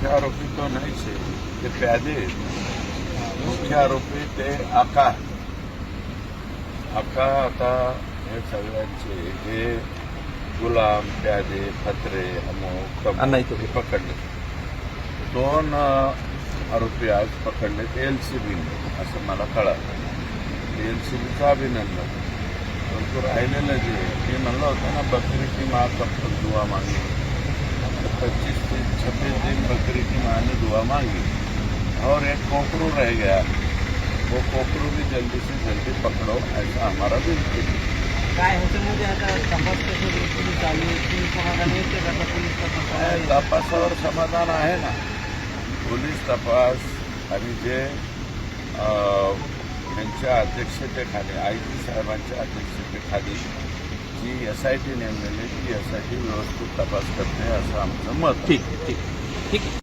મુખ્ય આરોપી તો નહીં છે તે પ્યાદે મુખ્ય આરોપી તે આકા આકા હતા એ સગવડ છે જે ગુલામ પ્યાદે ફતરે અમુક પકડ दोन आरोपी आज पकडलेत एल सी बीने असं मला कळालं एल सी बीचं अभिनंदन परंतु राहिलेलं जे मी म्हणलं होतं ना बकरीची मा फक्त दुवा मागणी 25 दिन 26 दिन बकरी की माँ ने दुआ मांगी और एक कोकरू रह गया। वो कोकरू भी जल्दी से जल्दी पकड़ो ऐसा हमारा बिल्कुल तपासावर समाधान है ना। पुलिस तपास आणि जे यांच्या अध्यक्षतेखाली आय जी साहेबांच्या अध्यक्षतेखाली जी एस आय टी नेमलेली ती एस आय टी व्यवस्थित तपास करते असं आमचं मत आहे. ठीक ठीक ठीक